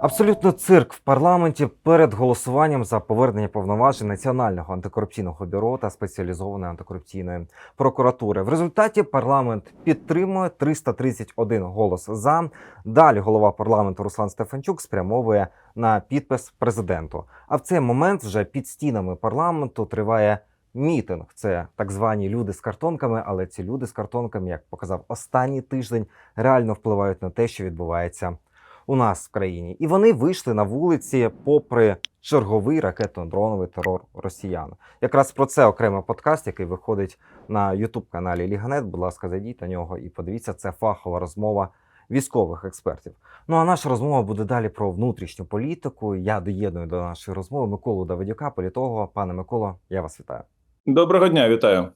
Абсолютно цирк в парламенті перед голосуванням за повернення повноважень Національного антикорупційного бюро та спеціалізованої антикорупційної прокуратури. В результаті парламент підтримує 331 голос за. Далі голова парламенту Руслан Стефанчук спрямовує на підпис президенту. А в цей момент вже під стінами парламенту триває мітинг. Це так звані люди з картонками, але ці люди з картонками, як показав останній тиждень, реально впливають на те, що відбувається у нас в країні, і вони вийшли на вулиці, попри черговий ракетно-дроновий терор росіян. Якраз про це окремий подкаст, який виходить на Ютуб каналі Ліганет. Будь ласка, зайдіть на нього і подивіться, це фахова розмова військових експертів. Ну а наша розмова буде далі про внутрішню політику. Я доєдную до нашої розмови Миколу Давидюка, політолога. Пане Миколо, я вас вітаю. Доброго дня, вітаю.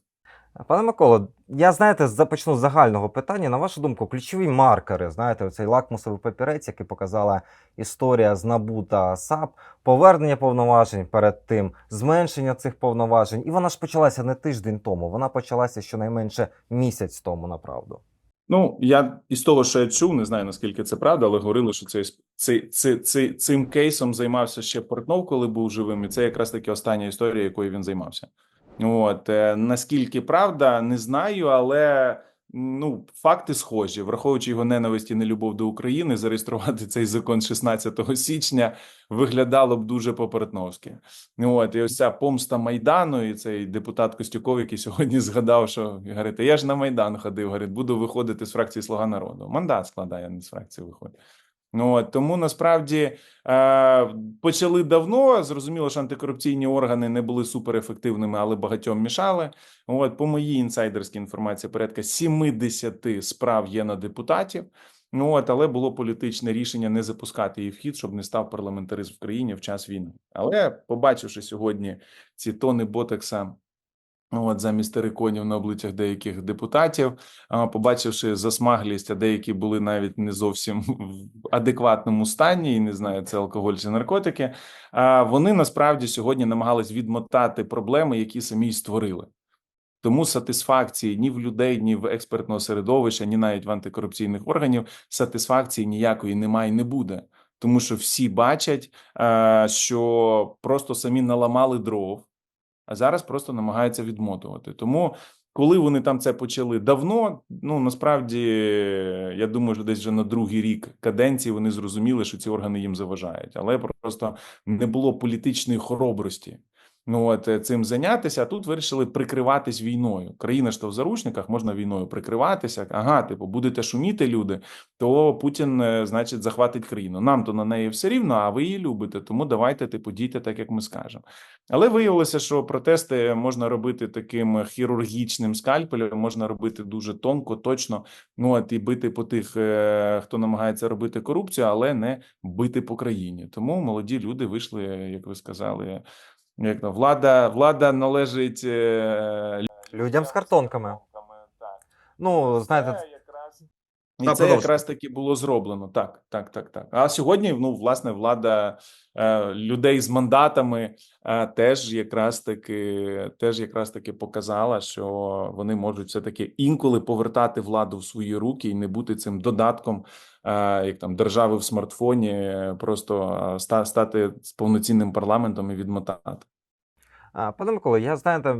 Пане Миколо, я знаєте, започну з загального питання. На вашу думку, ключові маркери, знаєте, цей лакмусовий папірець, який показала історія з НАБУ та САП, повернення повноважень перед тим, зменшення цих повноважень. І вона ж почалася не тиждень тому, вона почалася щонайменше місяць тому, направду. Ну я із того, що я чув, не знаю наскільки це правда, але говорили, що цей, цей, цей, цей, цим кейсом займався ще Портнов, коли був живим, і це якраз таки остання історія, якою він займався. От е, наскільки правда, не знаю, але ну факти схожі, враховуючи його ненависть і нелюбов до України, зареєструвати цей закон 16 січня виглядало б дуже по-портновськи. От і ось ця помста майдану, і цей депутат Костюков, який сьогодні згадав, що говорить, я ж на майдан ходив. Говорить, буду виходити з фракції Слуга народу. Мандат складає, не з фракції виходить. Ну от тому насправді е, почали давно. Зрозуміло, що антикорупційні органи не були суперефективними, але багатьом мішали. От по моїй інсайдерській інформації, порядка 70 справ є на депутатів. Ну от, але було політичне рішення не запускати її в хід, щоб не став парламентаризм в країні в час війни. Але побачивши сьогодні ці тони ботекса. От замість териконів на обличчях деяких депутатів, побачивши засмаглість, а деякі були навіть не зовсім в адекватному стані, і не знаю, це алкоголь чи наркотики. Вони насправді сьогодні намагались відмотати проблеми, які самі створили. Тому сатисфакції ні в людей, ні в експертного середовища, ні навіть в антикорупційних органів сатисфакції ніякої немає і не буде. Тому що всі бачать, що просто самі наламали дров а зараз просто намагаються відмотувати. Тому, коли вони там це почали давно, ну насправді я думаю, що десь вже на другий рік каденції вони зрозуміли, що ці органи їм заважають, але просто не було політичної хоробрості. Ну от е, цим зайнятися, а тут вирішили прикриватись війною. Країна ж то в заручниках можна війною прикриватися. Ага, типу, будете шуміти люди, то Путін, е, значить, захватить країну. Нам то на неї все рівно, а ви її любите. Тому давайте типу дійте так, як ми скажемо. Але виявилося, що протести можна робити таким хірургічним скальпелем, можна робити дуже тонко, точно. Ну от і бити по тих, е, хто намагається робити корупцію, але не бити по країні. Тому молоді люди вийшли, як ви сказали. Як то влада, влада належить е, Людям з картонками. Ну, знаєте, і Та, це якраз таки було зроблено. Так, так, так, так. А сьогодні, ну, власне, влада е, людей з мандатами е, теж якраз таки теж якраз таки показала, що вони можуть все таки інколи повертати владу в свої руки і не бути цим додатком, е, як там держави в смартфоні, просто е, ста- стати повноцінним парламентом і відмотати. А, Пане Миколо, я знаєте,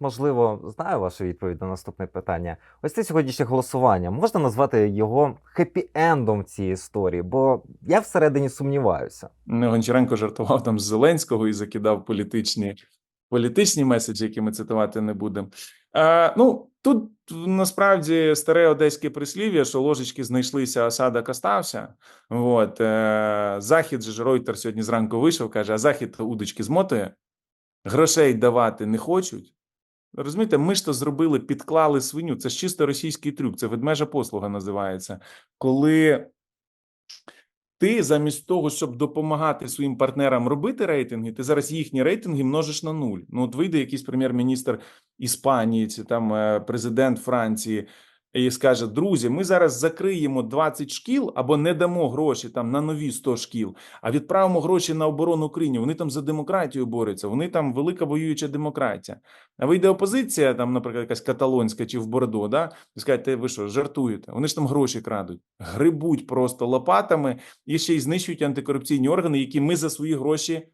можливо, знаю вашу відповідь на наступне питання. Ось це сьогоднішнє голосування. Можна назвати його хеппі-ендом цієї історії, бо я всередині сумніваюся. Ну, Гончаренко жартував там з Зеленського і закидав політичні, політичні меседжі, які ми цитувати не будемо. Е, ну, тут насправді старе одеське прислів'я, що ложечки знайшлися, осадок остався. От, е, Захід же Ройтер сьогодні зранку вийшов, каже, а Захід удочки змотує, грошей давати не хочуть. Розумієте, ми ж то зробили, підклали свиню. Це ж чисто російський трюк, це ведмежа послуга називається. Коли ти замість того, щоб допомагати своїм партнерам робити рейтинги, ти зараз їхні рейтинги множиш на нуль. Ну, от вийде якийсь прем'єр-міністр Іспанії, чи там е, президент Франції, і скаже: друзі, ми зараз закриємо 20 шкіл або не дамо гроші там на нові 100 шкіл, а відправимо гроші на оборону України. Вони там за демократію борються. Вони там велика воююча демократія. А вийде опозиція, там, наприклад, якась каталонська чи в Бордо, да, і скажете, ви що, жартуєте? Вони ж там гроші крадуть, грибуть просто лопатами і ще й знищують антикорупційні органи, які ми за свої гроші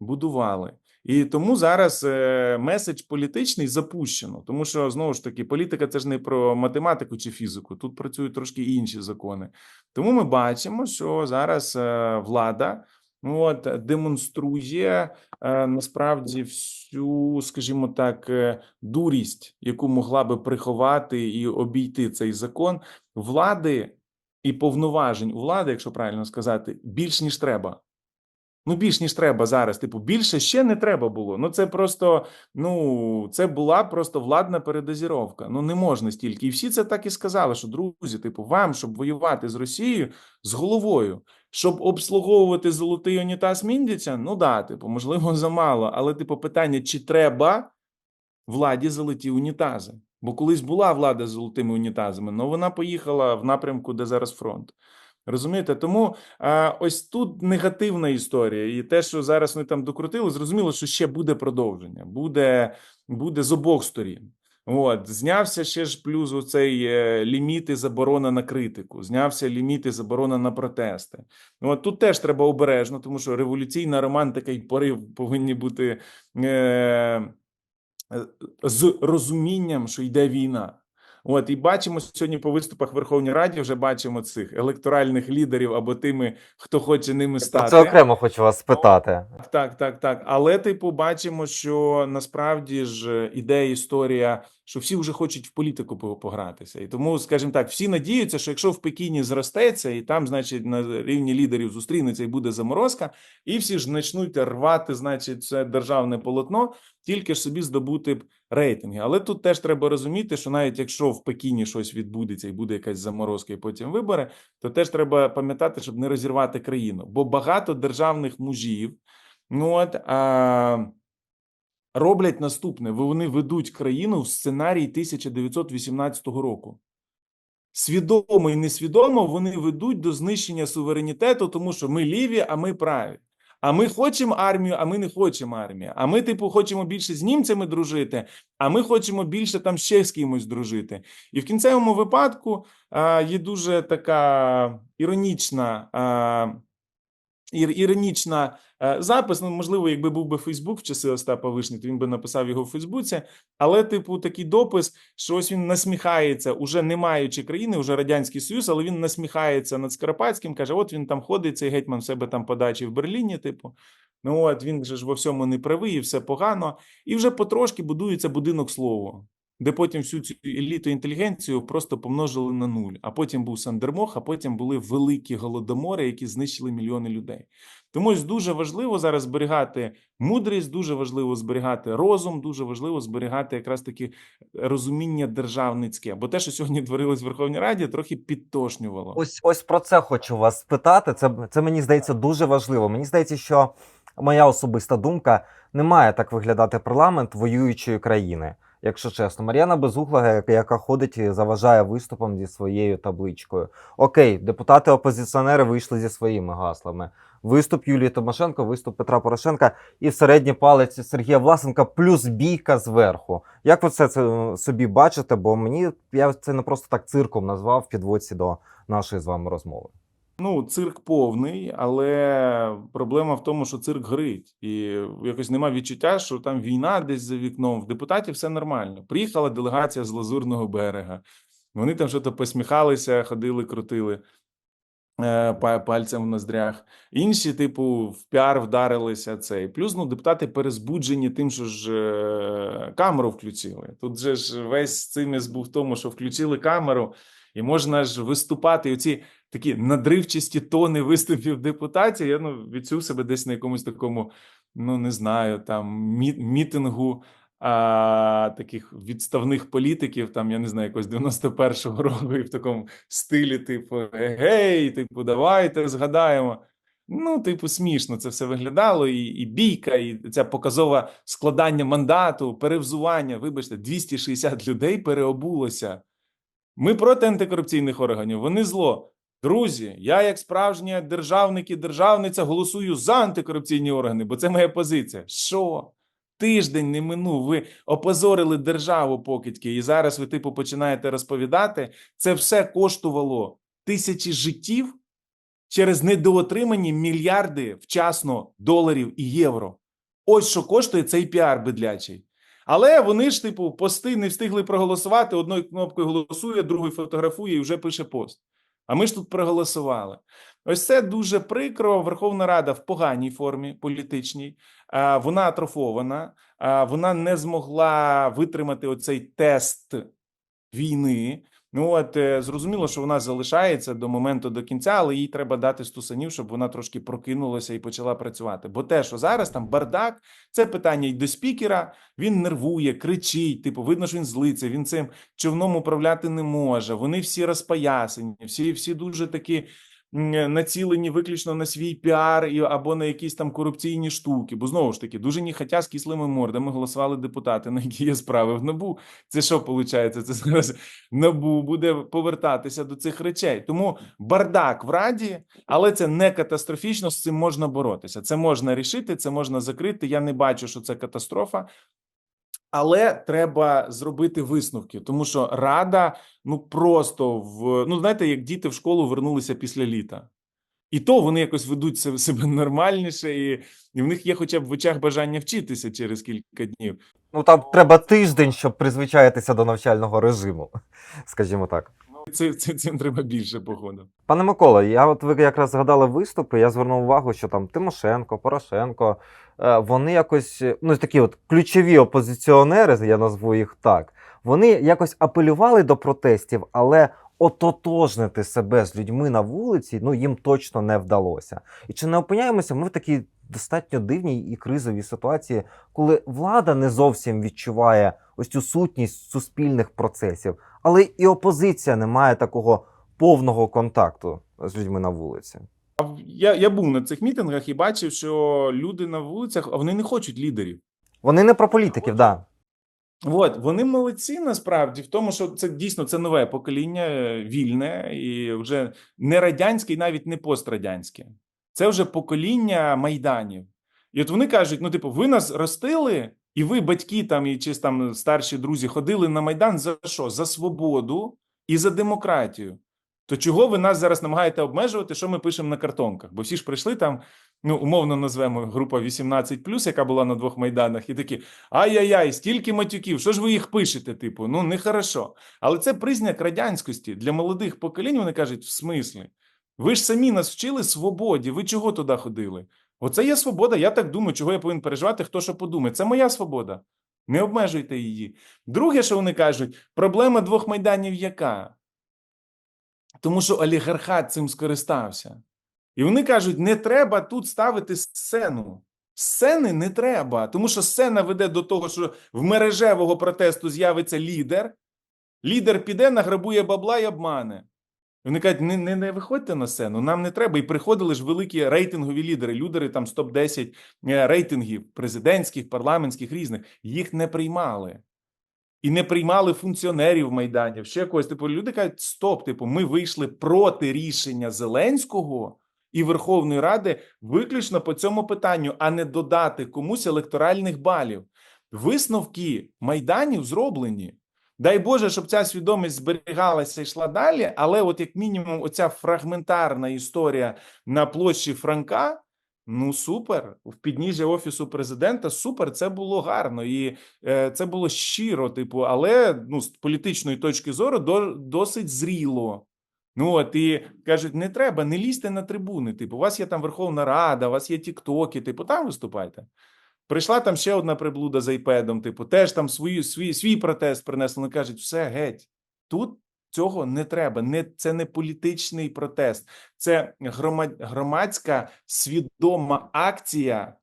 будували. І тому зараз е, меседж політичний запущено, тому що знову ж таки політика це ж не про математику чи фізику. Тут працюють трошки інші закони. Тому ми бачимо, що зараз е, влада от, демонструє е, насправді всю, скажімо так, дурість, яку могла би приховати і обійти цей закон влади і повноважень у влади, якщо правильно сказати, більш ніж треба. Ну, більш ніж треба зараз. Типу, більше ще не треба було. Ну, це просто, ну, це була просто владна передозіровка. Ну, не можна стільки. І всі це так і сказали, що друзі, типу, вам, щоб воювати з Росією з головою, щоб обслуговувати золотий унітаз Міндіця, ну да, типу, можливо, замало. Але, типу, питання, чи треба владі золоті унітази? Бо колись була влада з золотими унітазами, але вона поїхала в напрямку, де зараз фронт. Розумієте, тому а, ось тут негативна історія, і те, що зараз вони там докрутили, зрозуміло, що ще буде продовження, буде, буде з обох сторін. От знявся ще ж плюс оцей е, ліміт і заборона на критику, знявся ліміт і заборона на протести. От тут теж треба обережно, тому що революційна романтика і порив повинні бути е, з розумінням, що йде війна. От і бачимо сьогодні по виступах в Верховній Раді. Вже бачимо цих електоральних лідерів або тими, хто хоче ними стати. Це окремо хочу вас спитати. Так, так, так. Але, типу, бачимо, що насправді ж іде історія, що всі вже хочуть в політику погратися. І тому, скажімо так, всі надіються, що якщо в Пекіні зростеться, і там, значить, на рівні лідерів зустрінеться і буде заморозка, і всі ж почнуть рвати, значить, це державне полотно, тільки ж собі здобути б рейтинги. Але тут теж треба розуміти, що навіть якщо в Пекіні щось відбудеться і буде якась заморозка, і потім вибори, то теж треба пам'ятати, щоб не розірвати країну. Бо багато державних мужів. Ну от а, роблять наступне: вони ведуть країну в сценарій 1918 року. Свідомо і несвідомо вони ведуть до знищення суверенітету, тому що ми ліві, а ми праві. А ми хочемо армію, а ми не хочемо армію. А ми, типу, хочемо більше з німцями дружити, а ми хочемо більше там ще з кимось дружити. І в кінцевому випадку а, є дуже така іронічна. А, ір- іронічна е, запис. Ну, можливо, якби був би Фейсбук в часи Остапа Вишні, то він би написав його в Фейсбуці. Але, типу, такий допис, що ось він насміхається, уже не маючи країни, уже радянський союз, але він насміхається над Скоропадським, каже: от він там ходить, цей гетьман в себе там подачі в Берліні. Типу, ну от він же ж во всьому не правий, і все погано. І вже потрошки будується будинок слово. Де потім всю цю еліту інтелігенцію просто помножили на нуль. А потім був Сандермох, а потім були великі голодомори, які знищили мільйони людей. Тому ось дуже важливо зараз зберігати мудрість, дуже важливо зберігати розум, дуже важливо зберігати якраз таки розуміння державницьке. Бо те, що сьогодні творилось в Верховній Раді, трохи підтошнювало. Ось ось про це хочу вас спитати. Це, це мені здається дуже важливо. Мені здається, що моя особиста думка не має так виглядати парламент воюючої країни. Якщо чесно, Мар'яна Безугла, яка- ходить і заважає виступом зі своєю табличкою. Окей, депутати-опозиціонери вийшли зі своїми гаслами. Виступ Юлії Тимошенко, виступ Петра Порошенка і середній палець Сергія Власенка, плюс бійка зверху. Як ви це, це собі бачите? Бо мені я це не просто так цирком назвав в підводці до нашої з вами розмови. Ну, цирк повний, але проблема в тому, що цирк горить, і якось нема відчуття, що там війна десь за вікном. В депутатів все нормально. Приїхала делегація з Лазурного берега. Вони там щось посміхалися, ходили, крутили е, пальцем в ноздрях. Інші, типу, в піар вдарилися цей. Плюс ну, депутати перезбуджені тим, що ж е, камеру включили. Тут же ж весь циміс був в тому, що включили камеру, і можна ж виступати. І оці такі надривчасті тони виступів депутатів. Я ну, відчув себе десь на якомусь такому, ну не знаю, там мітингу а, таких відставних політиків, там я не знаю, якось 91-го року, і в такому стилі, типу, гей, типу, давайте згадаємо. Ну, типу, смішно це все виглядало, і, і бійка, і ця показова складання мандату, перевзування. Вибачте, 260 людей переобулося Ми проти антикорупційних органів, вони зло. Друзі, я, як справжня державник і державниця, голосую за антикорупційні органи, бо це моя позиція. Що? Тиждень не минув. Ви опозорили державу покидьки, і зараз ви, типу, починаєте розповідати. Це все коштувало тисячі життів через недоотримані мільярди вчасно доларів і євро. Ось що коштує цей піар бедлячий. Але вони ж, типу, пости не встигли проголосувати. Одною кнопкою голосує, другою фотографує і вже пише пост. А ми ж тут проголосували. Ось це дуже прикро. Верховна Рада в поганій формі політичній. Вона атрофована, вона не змогла витримати оцей тест війни. Ну от е, зрозуміло, що вона залишається до моменту до кінця, але їй треба дати стусанів, щоб вона трошки прокинулася і почала працювати. Бо те, що зараз там бардак, це питання й до спікера. Він нервує, кричить. Типу, видно, що він злиться. Він цим човном управляти не може. Вони всі розпоясані, всі, всі дуже такі націлені виключно на свій піар і або на якісь там корупційні штуки. Бо знову ж таки, дуже ніхатя з кислими мордами голосували депутати, на які справи в набу. Це що виходить? Це зараз набу буде повертатися до цих речей. Тому бардак в раді, але це не катастрофічно. З цим можна боротися. Це можна рішити, це можна закрити. Я не бачу, що це катастрофа. Але треба зробити висновки, тому що рада ну просто в ну знаєте, як діти в школу вернулися після літа, і то вони якось ведуть себе нормальніше, і, і в них є хоча б в очах бажання вчитися через кілька днів. Ну там треба тиждень, щоб призвичаїтися до навчального режиму, скажімо так. Це, це цим треба більше походу. Пане Микола, я от ви якраз згадали виступи. Я звернув увагу, що там Тимошенко, Порошенко, е, вони якось, е, ну такі от ключові опозиціонери, я назву їх так. Вони якось апелювали до протестів, але ототожнити себе з людьми на вулиці, ну їм точно не вдалося. І чи не опиняємося ми в такій достатньо дивній і кризовій ситуації, коли влада не зовсім відчуває ось цю сутність суспільних процесів, але і опозиція не має такого повного контакту з людьми на вулиці. Я, я був на цих мітингах і бачив, що люди на вулицях а вони не хочуть лідерів. Вони не про політиків, да. От вони молодці насправді в тому, що це дійсно це нове покоління, е, вільне і вже не радянське, і навіть не пострадянське. Це вже покоління майданів. І от вони кажуть: ну, типу, ви нас ростили, і ви, батьки там і чи там старші друзі, ходили на майдан за що? За свободу і за демократію. То чого ви нас зараз намагаєте обмежувати, що ми пишемо на картонках? Бо всі ж прийшли там, ну умовно назвемо група 18+, яка була на двох майданах, і такі ай-яй-яй, стільки матюків, що ж ви їх пишете? Типу, ну нехорошо. Але це признак радянськості для молодих поколінь. Вони кажуть, в смислі, ви ж самі нас вчили свободі. Ви чого туди ходили? Оце є свобода. Я так думаю, чого я повинен переживати, хто що подумає. Це моя свобода. Не обмежуйте її. Друге, що вони кажуть, проблема двох майданів яка? Тому що олігархат цим скористався. І вони кажуть: не треба тут ставити сцену. Сцени не треба, тому що сцена веде до того, що в мережевого протесту з'явиться лідер. Лідер піде, награбує бабла і обмане. Вони кажуть, не, не, не виходьте на сцену, нам не треба. І приходили ж великі рейтингові лідери, лідери там з топ-10 е, рейтингів президентських, парламентських різних. Їх не приймали. І не приймали функціонерів майданів, ще когось. Типу, люди кажуть, стоп, типу, ми вийшли проти рішення Зеленського і Верховної Ради виключно по цьому питанню, а не додати комусь електоральних балів. Висновки майданів зроблені. Дай Боже, щоб ця свідомість зберігалася і йшла далі, але от як мінімум, оця фрагментарна історія на площі Франка. Ну, супер, в підніжжя офісу президента. Супер, це було гарно і е, це було щиро, типу, але ну, з політичної точки зору до, досить зріло. Ну от і кажуть, не треба, не лізьте на трибуни. Типу, у вас є там Верховна Рада, у вас є Тіктоки, типу, там виступайте. Прийшла там ще одна приблуда з айпедом, типу, теж там свою, свій, свій протест принесли. Вони кажуть, все геть. Тут цього не треба. Не, це не політичний протест, це громадська свідома акція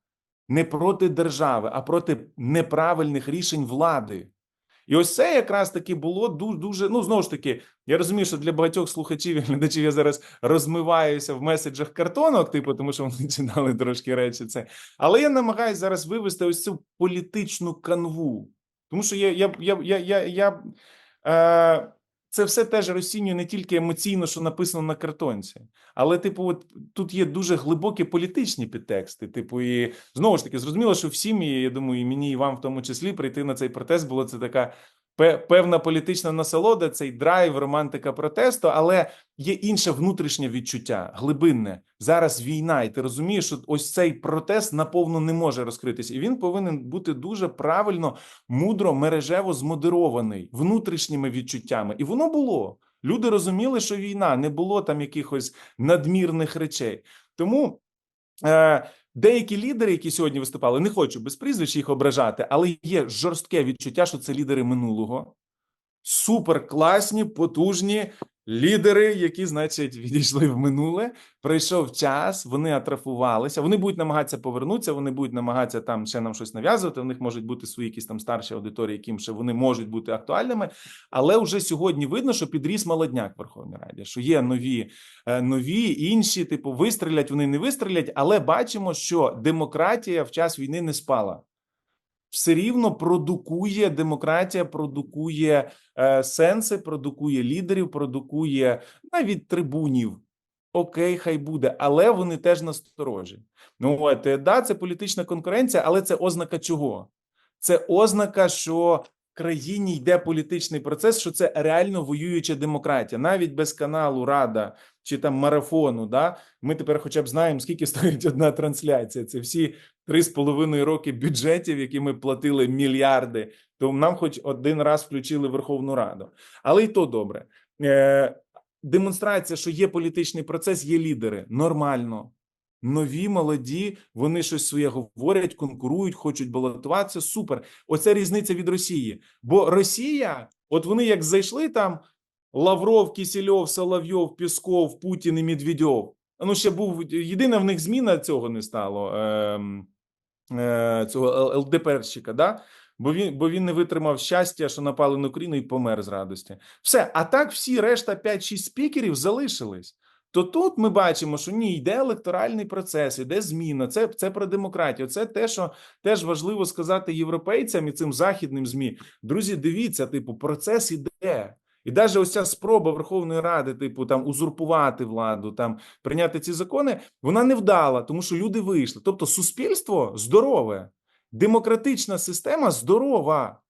не проти держави, а проти неправильних рішень влади. І ось це якраз таки було дуже, дуже. Ну знову ж таки, я розумію, що для багатьох слухачів і глядачів я зараз розмиваюся в меседжах картонок, типу, тому що вони читали трошки речі. Це але я намагаюся зараз вивести ось цю політичну канву. Тому що я, я, я, я, я, я е, це все теж розцінює не тільки емоційно, що написано на картонці, але, типу, от тут є дуже глибокі політичні підтексти. Типу, і знову ж таки, зрозуміло, що всім, я думаю, і мені, і вам в тому числі прийти на цей протест було це така певна політична насолода, цей драйв, романтика протесту, але є інше внутрішнє відчуття, глибинне. Зараз війна, і ти розумієш, що ось цей протест наповну не може розкритися, і він повинен бути дуже правильно, мудро, мережево змодерований внутрішніми відчуттями. І воно було. Люди розуміли, що війна не було там якихось надмірних речей. Тому деякі лідери, які сьогодні виступали, не хочу без прізвищ їх ображати, але є жорстке відчуття, що це лідери минулого. Супер класні, потужні лідери, які, значить, відійшли в минуле. Прийшов час, вони атрафувалися. Вони будуть намагатися повернутися, вони будуть намагатися там ще нам щось нав'язувати. У них можуть бути свої якісь там старші аудиторії, яким ще вони можуть бути актуальними. Але вже сьогодні видно, що підріс молодняк в Верховній Раді, що є нові, е, нові інші, типу, вистрілять, вони не вистрілять, але бачимо, що демократія в час війни не спала. Все рівно продукує демократія, продукує е, сенси, продукує лідерів, продукує навіть трибунів. Окей, хай буде, але вони теж насторожі. Ну от е, да, це політична конкуренція, але це ознака чого? Це ознака, що країні йде політичний процес, що це реально воююча демократія, навіть без каналу Рада чи там марафону. Да, ми тепер, хоча б знаємо, скільки стоїть одна трансляція. Це всі три з половиною роки бюджетів, які ми платили мільярди. То нам, хоч один раз включили Верховну Раду, але й то добре. Е, демонстрація, що є політичний процес, є лідери. Нормально. Нові, молоді, вони щось своє говорять, конкурують, хочуть балотуватися. Супер. Оце різниця від Росії. Бо Росія, от вони як зайшли там Лавров, Кісельов, Соловйов, Пісков, Путін і Медведєв. Ну, ще був єдина в них зміна цього не стало. Ем, е, цього ЛДПРщика, да? Бо він, бо він не витримав щастя, що напали на Україну і помер з радості. Все, а так всі решта 5-6 спікерів залишились. То тут ми бачимо, що ні, йде електоральний процес, йде зміна. Це, це про демократію. Це те, що теж важливо сказати європейцям і цим західним змі. Друзі, дивіться, типу, процес іде. І навіть ось ця спроба Верховної Ради, типу, там узурпувати владу, там прийняти ці закони, вона не вдала, тому що люди вийшли. Тобто, суспільство здорове, демократична система здорова.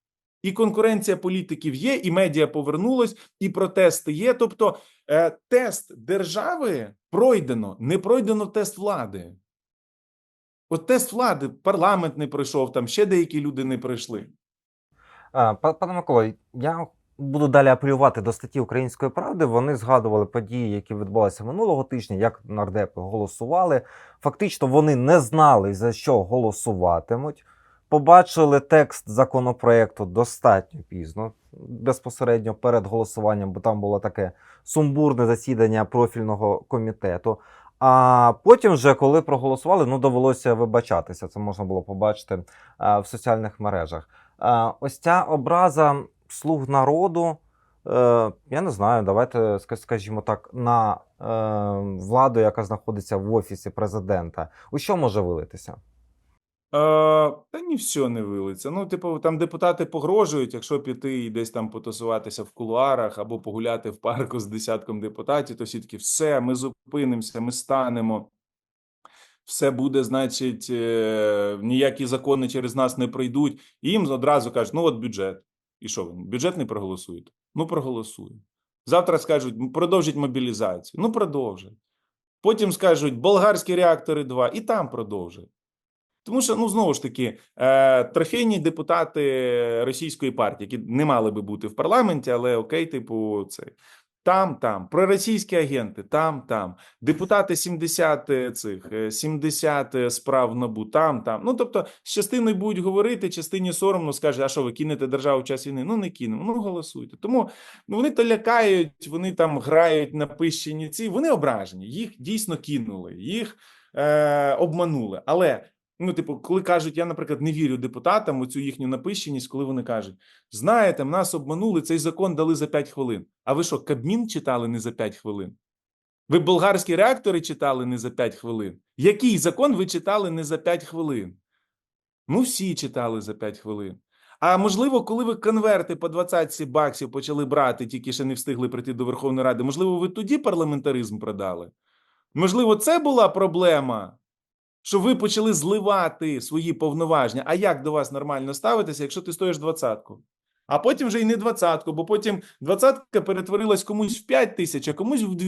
І конкуренція політиків є, і медіа повернулось, і протести є. Тобто, тест держави пройдено, не пройдено тест влади. От тест влади, парламент не пройшов, там ще деякі люди не пройшли. Пане Миколо, я буду далі апелювати до статті Української правди. Вони згадували події, які відбулися минулого тижня, як нардепи голосували. Фактично, вони не знали, за що голосуватимуть. Побачили текст законопроекту достатньо пізно, безпосередньо перед голосуванням, бо там було таке сумбурне засідання профільного комітету. А потім, вже коли проголосували, ну довелося вибачатися. Це можна було побачити а, в соціальних мережах. А, ось ця образа слуг народу. Е, я не знаю, давайте скажімо так, на е, владу, яка знаходиться в офісі президента. У що може вилитися? Е, та ні, все не вилиться. Ну, типу, там депутати погрожують, якщо піти і десь там потусуватися в кулуарах або погуляти в парку з десятком депутатів, то всі такі, все, ми зупинимося, ми станемо. Все буде, значить, е, ніякі закони через нас не пройдуть. І їм одразу кажуть: ну от бюджет. І що ви? Бюджет не проголосуєте? Ну, проголосуємо. Завтра скажуть, «М, продовжіть мобілізацію. Ну, продовжать. Потім скажуть, болгарські реактори 2, і там продовжать. Тому що, ну знову ж таки, е, трофейні депутати російської партії, які не мали би бути в парламенті, але окей, типу, це там, там, проросійські агенти, там, там, депутати 70 е, цих е, 70 е, справ набу, там, там. Ну тобто, з частиною будуть говорити, частині соромно скаже, а що ви кинете державу в час війни? Ну не кинемо, ну голосуйте. Тому ну вони то лякають, вони там грають на пищені ці. Вони ображені, їх дійсно кинули, їх е, обманули. Але Ну, типу, коли кажуть, я, наприклад, не вірю депутатам у цю їхню напищеність, коли вони кажуть: знаєте, нас обманули, цей закон дали за 5 хвилин. А ви що, Кабмін читали не за 5 хвилин? Ви болгарські реактори читали не за 5 хвилин? Який закон ви читали не за 5 хвилин? Ну, всі читали за 5 хвилин. А можливо, коли ви конверти по 20 баксів почали брати, тільки ще не встигли прийти до Верховної Ради, можливо, ви тоді парламентаризм продали? Можливо, це була проблема, що ви почали зливати свої повноваження. А як до вас нормально ставитися, якщо ти стоїш двадцятку? А потім вже й не двадцятку, бо потім двадцятка перетворилась комусь в 5 тисяч, а комусь в 2.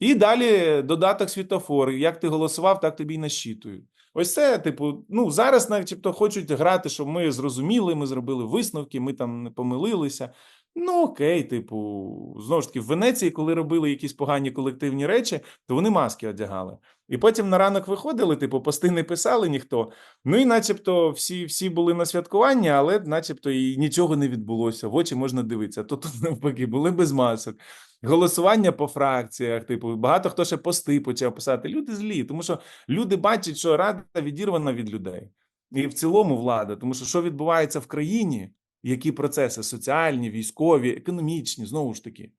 І далі додаток світофор. Як ти голосував, так тобі й насчитують. Ось це, типу, ну зараз, начебто, хочуть грати, щоб ми зрозуміли, ми зробили висновки, ми там не помилилися. Ну окей, типу, знову ж таки, в Венеції, коли робили якісь погані колективні речі, то вони маски одягали. І потім на ранок виходили, типу, пости не писали ніхто. Ну і начебто всі, всі були на святкуванні, але начебто і нічого не відбулося. В очі можна дивитися. То тут навпаки були без масок. Голосування по фракціях, типу, багато хто ще пости почав писати. Люди злі, тому що люди бачать, що рада відірвана від людей. І в цілому влада, тому що що відбувається в країні, які процеси соціальні, військові, економічні, знову ж таки.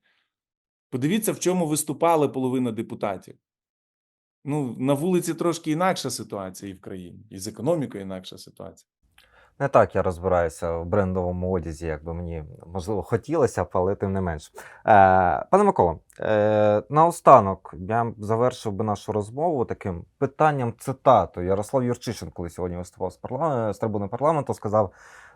Подивіться, в чому виступала половина депутатів. Ну, на вулиці трошки інакша ситуація і в країні, і з економікою інакша ситуація. Не так я розбираюся в брендовому одязі, як би мені можливо хотілося б, але тим не менш. Е, пане Микола, е, наостанок я завершив би нашу розмову таким питанням цитату. Ярослав Юрчишин, коли сьогодні виступав з, парла... з трибуни парламенту, сказав: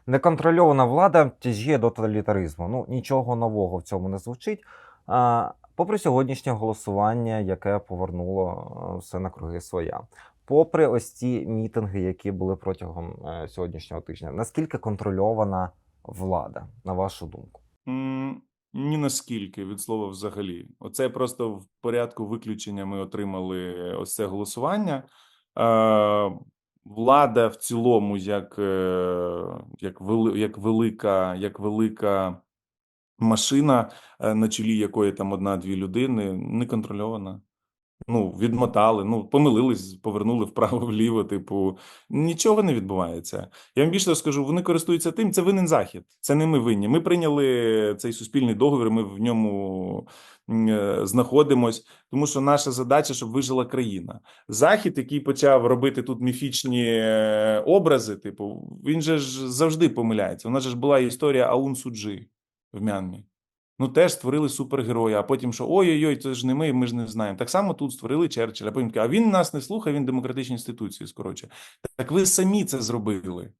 неконтрольована влада тяжіє до тоталітаризму. Ну нічого нового в цьому не звучить. А, попри сьогоднішнє голосування, яке повернуло е, все на круги своя. Попри ось ці мітинги, які були протягом е, сьогоднішнього тижня, наскільки контрольована влада, на вашу думку? М, Ні наскільки від слова взагалі. Оце просто в порядку виключення ми отримали ось це голосування. Влада в цілому, як, е, як, вели, як, велика, як велика машина, е, на чолі якої там одна-дві людини, не контрольована. Ну, відмотали, ну, помилились, повернули вправо-вліво. Типу, нічого не відбувається. Я вам більше скажу, вони користуються тим, це винен захід. Це не ми винні. Ми прийняли цей суспільний договір. Ми в ньому е, знаходимось, тому що наша задача, щоб вижила країна. Захід, який почав робити тут міфічні е, образи, типу, він же ж завжди помиляється. У нас же ж була історія Аун Суджи в Мянмі. Ну, теж створили супергероя, а потім що ой-ой-ой, це ж не ми, ми ж не знаємо. Так само тут створили Черчилля, а потім а він нас не слухає, він демократичні інституції скороче. Так ви самі це зробили.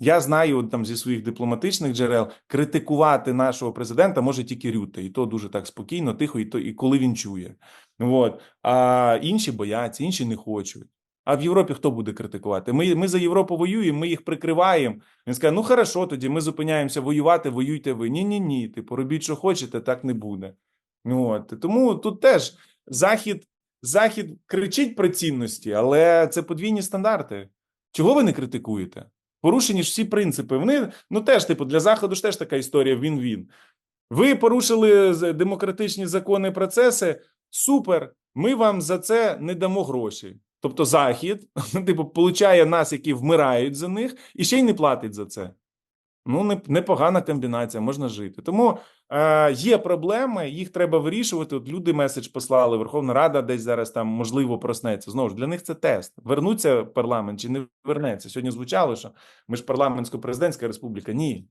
Я знаю там зі своїх дипломатичних джерел, критикувати нашого президента може тільки Рюте, і то дуже так спокійно, тихо, і то і коли він чує. От. А інші бояться, інші не хочуть. А в Європі хто буде критикувати? Ми, ми за Європу воюємо, ми їх прикриваємо. Він скаже: ну хорошо, тоді ми зупиняємося воювати, воюйте ви. Ні, ні, ні. Типу, робіть, що хочете, так не буде. Ну, От. Тому тут теж захід, захід кричить про цінності, але це подвійні стандарти. Чого ви не критикуєте? Порушені ж всі принципи. Вони ну теж, типу, для заходу ж теж така історія. Він-він. Ви порушили демократичні закони, процеси. Супер. Ми вам за це не дамо гроші. Тобто Захід, типу, получає нас, які вмирають за них, і ще й не платить за це. Ну, непогана комбінація, можна жити. Тому е, є проблеми, їх треба вирішувати. От люди меседж послали, Верховна Рада десь зараз там можливо проснеться. Знову ж для них це тест. Вернуться парламент чи не вернеться. Сьогодні звучало, що ми ж парламентсько-президентська республіка. Ні.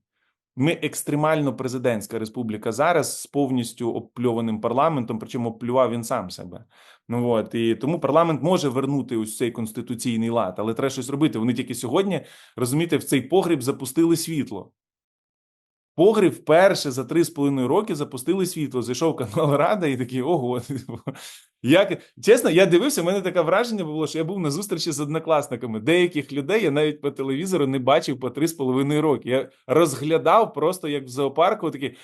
Ми екстремально президентська республіка зараз з повністю обпльованим парламентом, причому обплював він сам себе. Ну от і тому парламент може вернути ось цей конституційний лад, але треба щось робити. Вони тільки сьогодні розумієте, в цей погріб запустили світло. Погріб вперше за три з половиною роки запустили світло. Зайшов канал Рада і такий ого. Як чесно, я дивився. в мене таке враження було, що я був на зустрічі з однокласниками. Деяких людей я навіть по телевізору не бачив по три з половиною роки. Я розглядав просто як в зоопарку. Такий,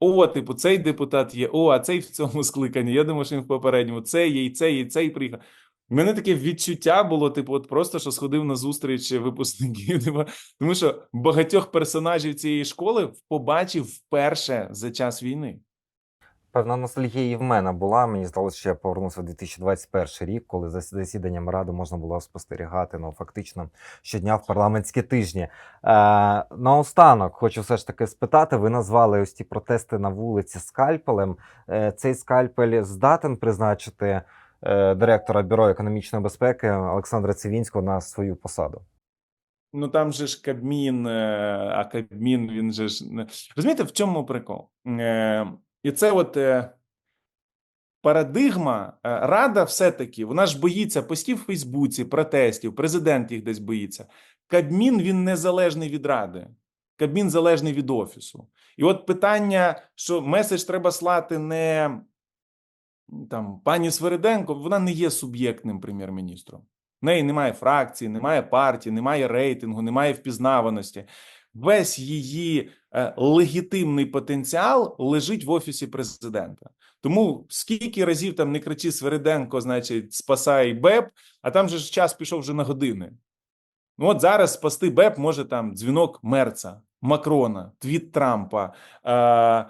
о, типу, цей депутат є. О, а цей в цьому скликанні. Я думаю, що він в попередньому. Цей є, і цей, і цей приїхав. У мене таке відчуття було, типу, от просто що сходив на зустріч випускників. Типу, тому що багатьох персонажів цієї школи побачив вперше за час війни. Певна ностальгія і в мене була. Мені здалося, що я повернувся в 2021 рік, коли за засіданням ради можна було спостерігати ну, фактично щодня в парламентські тижні. Е, наостанок хочу все ж таки спитати: ви назвали ось ті протести на вулиці скальпелем. Е, цей скальпель здатен призначити е, директора бюро економічної безпеки Олександра Цивінського на свою посаду. Ну там же ж Кабмін, е, а Кабмін він же ж розумієте, в чому прикол? Е, І це от е, парадигма е, рада, все-таки вона ж боїться постів в Фейсбуці, протестів, президент їх десь боїться. Кабмін він незалежний від ради. Кабмін залежний від офісу. І от питання, що меседж треба слати не там пані Свериденко, вона не є суб'єктним прем'єр-міністром. В неї немає фракції, немає партії, немає рейтингу, немає впізнаваності. Весь її е, легітимний потенціал лежить в офісі президента. Тому скільки разів там не кричи Свериденко, значить, спасай БЕП, а там же час пішов вже на години. Ну от зараз спасти БЕП може там дзвінок Мерца, Макрона, твіт Трампа. Е,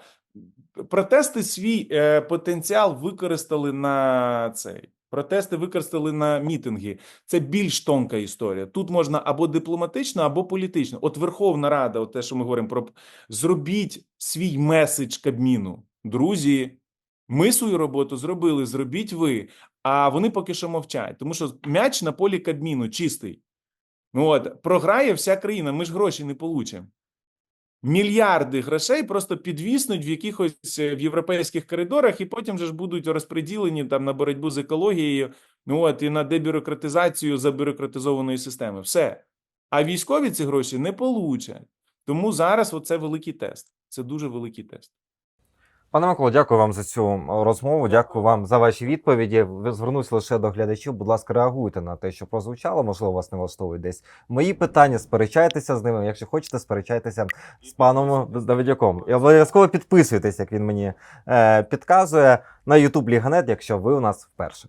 протести свій е, потенціал використали на цей. Протести використали на мітинги. Це більш тонка історія. Тут можна або дипломатично, або політично. От Верховна Рада, от те, що ми говоримо про зробіть свій меседж Кабміну. Друзі, ми свою роботу зробили, зробіть ви. А вони поки що мовчать, тому що м'яч на полі Кабміну чистий. Ну от, програє вся країна, ми ж гроші не получимо. Мільярди грошей просто підвіснуть в якихось е, в європейських коридорах, і потім же ж будуть розподілені там на боротьбу з екологією, ну от і на дебюрократизацію забюрократизованої системи. Все. А військові ці гроші не получать. Тому зараз оце великий тест. Це дуже великий тест. Пане Миколо, дякую вам за цю розмову. Дякую вам за ваші відповіді. Звернусь лише до глядачів. Будь ласка, реагуйте на те, що прозвучало. Можливо, вас не влаштовують десь мої питання. Сперечайтеся з ними. Якщо хочете, сперечайтеся з паном Давидяком. І обов'язково підписуйтесь, як він мені е, підказує на YouTube Ліганет, якщо ви у нас вперше.